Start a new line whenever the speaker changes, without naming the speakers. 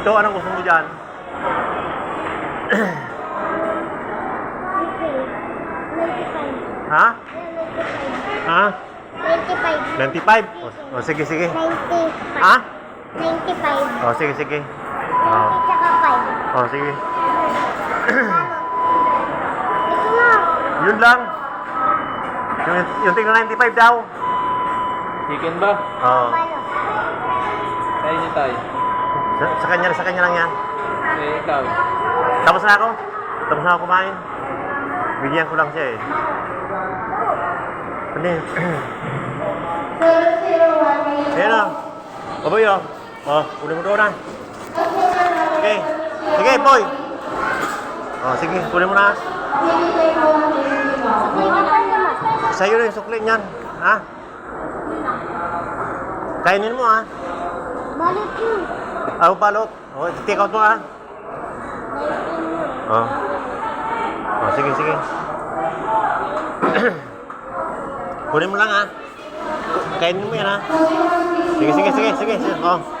Ito, anong gusto mo dyan? Ha? Ha?
95.
25? O, o sige, sige.
95.
Ha?
95.
O, sige, sige. O,
Tsaka 5.
o sige. Yun lang. Yung, yung tingnan 95 daw.
Chicken ba?
Oo.
Paano?
Kaya niyo tayo.
Sa, kanya, sa kanya lang yan.
Eh, ikaw.
Tapos na ako. Tapos na ako kumain. Bigyan ko lang siya eh. Ano yun? Ayan na. Baboy oh. Oh, kunin mo doon na. Okay. Sige, boy. Oh, sige, kunin mo na. Sa'yo na yung sukli niyan. Ha? Kainin mo ha.
Balik yun.
Ako balot. Oh, take out mo ha.
19 yun.
Oh. Oh, sige, sige. Kunin mo lang ha. Kainin mo yan ha. Sige, sige, sige, sige. sige. Oh.